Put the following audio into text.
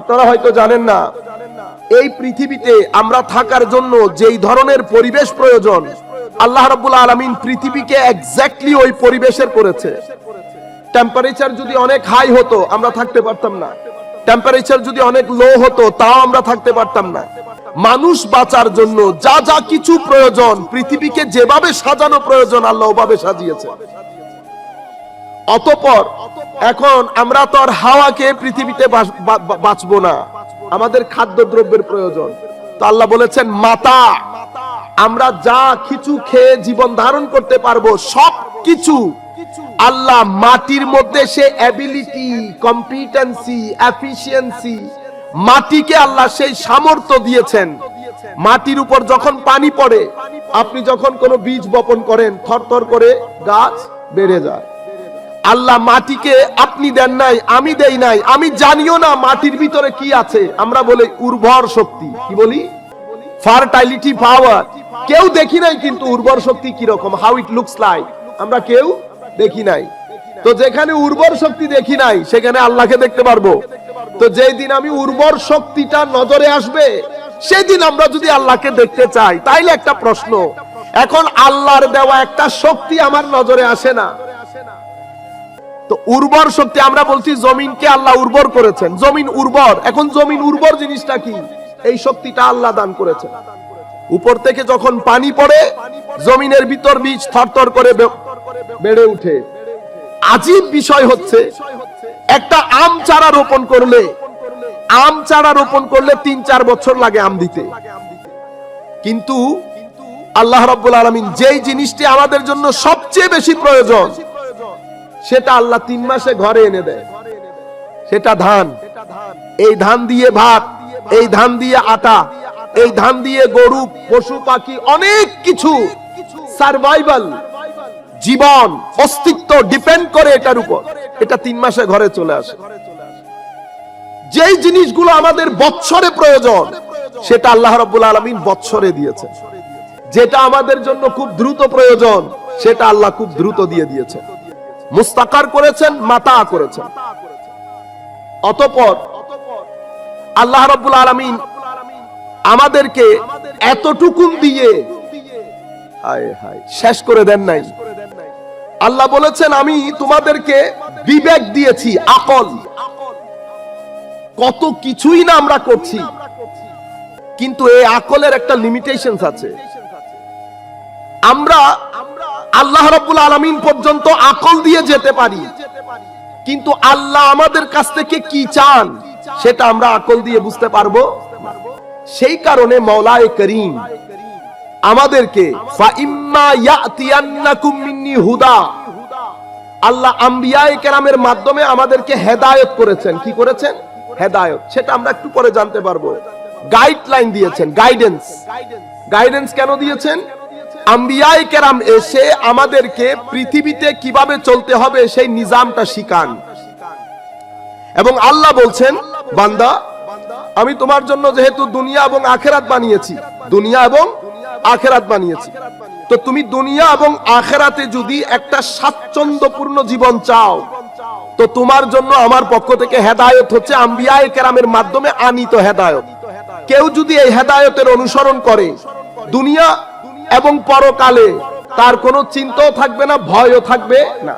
আপনারা হয়তো জানেন না, এই পৃথিবীতে আমরা থাকার জন্য যেই ধরনের পরিবেশ প্রয়োজন, আল্লাহ রাব্বুল আলামিন পৃথিবীকে এক্স্যাক্টলি ওই পরিবেশের করেছে। টেম্পারেচার যদি অনেক হাই হতো, আমরা থাকতে পারতাম না। টেম্পারেচার যদি অনেক লো হতো, তাও আমরা থাকতে পারতাম না। মানুষ বাঁচার জন্য যা যা কিছু প্রয়োজন, পৃথিবীকে যেভাবে সাজানো প্রয়োজন, আল্লাহ ওভাবে সাজিয়েছে। অতপর এখন আমরা তো আর হাওয়াকে পৃথিবীতে বাঁচবো না। আমাদের খাদ্যদ্রব্যের প্রয়োজন। তো আল্লাহ বলেছেন, মাতা, আমরা যা কিছু খেয়ে জীবন ধারণ করতে পারব, সব কিছু আল্লাহ মাটির মধ্যে সে অ্যাবিলিটি কম্পিটেন্সি এফিসিয়েন্সি মাটিকে আল্লাহ সেই সামর্থ্য দিয়েছেন। মাটির উপর যখন পানি পড়ে, আপনি যখন কোনো বীজ বপন করেন, থরথর করে গাছ বেড়ে যায়। আল্লাহ মাটিকে আপনি দেন নাই, আমি দেই নাই। আমি জানিও না মাটির ভিতরে কি আছে। আমরা বলি উর্বর শক্তি। কি বলি? ফার্টাইলিটি পাওয়ার কেউ দেখি নাই কিন্তু উর্বর শক্তি কি রকম হাউ ইট লুকস লাইক আমরা কেউ দেখি নাই। তো যেখানে উর্বর শক্তি দেখি নাই, সেখানে আল্লাহকে দেখতে পারব। তো যেই দিন আমি উর্বর শক্তিটা নজরে আসবে, সেদিন আমরা যদি আল্লাহকে দেখতে চাই, তাইলে একটা প্রশ্ন। এখন আল্লাহর দেওয়া একটা শক্তি আমার নজরে আসে না। তো উর্বর শক্তি, আমরা বলছি জমিনকে আল্লাহ উর্বর করেছেন। জমিন উর্বর, এখন জমিন উর্বর জিনিসটা কি? এই শক্তিটা আল্লাহ দান করেছেন। উপর থেকে যখন পানি পড়ে, জমিনের ভিতর বীজ থরথর করে বেড়ে উঠে। আজীব বিষয় হচ্ছে, একটা আম চারা রোপণ করলে, আম চারা রোপণ করলে তিন চার বছর লাগে আম দিতে। কিন্তু আল্লাহ রাব্বুল আলামিন যেই জিনিসটি আমাদের জন্য সবচেয়ে বেশি প্রয়োজন সেটা আল্লাহ তিন মাসে ঘরে এনে দেয়। সেটা ধান। এই ধান দিয়ে ভাত, এই ধান দিয়ে আটা, এই ধান দিয়ে গরু, পশু, পাখি, অনেক কিছু সার্ভাইভাল জীবন, অস্তিত্ব ডিপেন্ড করে এটার উপর। এটা তিন মাসে ঘরে চলে আসে। যেই জিনিসগুলো আমাদের বৎসরে প্রয়োজন, সেটা আল্লাহ রাব্বুল আলামিন বৎসরে দিয়েছে। যেটা আমাদের জন্য খুব দ্রুত প্রয়োজন, সেটা আল্লাহ খুব দ্রুত দিয়ে দিয়েছেন মুস্তাকার করেছেন, মাতা করেছেন। অতপর আল্লাহ রাব্বুল আলামিন আমাদেরকে এতটুকুন দিয়ে শেষ করে দেন নাই। আল্লাহ বলেছেন, আমি তোমাদেরকে বিবেক দিয়েছি, আকল। কত কিছুই না আমরা করছি, কিন্তু এই আকলের একটা লিমিটেশন আছে। আমরা আল্লাহ রাব্বুল আলামিন পর্যন্ত আকল দিয়ে যেতে পারি। কিন্তু আল্লাহ আমাদের কাছ থেকে কি চান, সেটা আমরা আকল দিয়ে বুঝতে পারব। সেই কারণে মৌলায়ে করিম আমাদেরকে হুদা, আল্লাহ কেরামের মাধ্যমে আমাদেরকে হেদায়ত করেছেন। কি করেছেন? হেদায়ত। সেটা আমরা একটু পরে জানতে পারব। গাইডলাইন দিয়েছেন, গাইডেন্স। গাইডেন্স কেন দিয়েছেন? আম্বিয়ায়ে কেরাম এসে আমাদেরকে পৃথিবীতে কীভাবে চলতে হবে সেই নিজামটা শিখান। এবং আল্লাহ বলছেন, বান্দা, আমি তোমার জন্য যেহেতু দুনিয়া এবং আখেরাত বানিয়েছি, দুনিয়া এবং আখেরাত বানিয়েছি, তো তুমি দুনিয়া এবং আখেরাতে যদি একটা স্বাচ্ছন্দ্যপূর্ণ জীবন চাও, তো তোমার জন্য আমার পক্ষ থেকে হেদায়ত হচ্ছে আম্বিয়ায়ে কেরামের মাধ্যমে আনিত হেদায়ত। কেউ যদি এই হেদায়তের অনুসরণ করে, দুনিয়া এবং পরকালে তার কোনো চিন্তাও থাকবে না ভয়ও থাকবে না।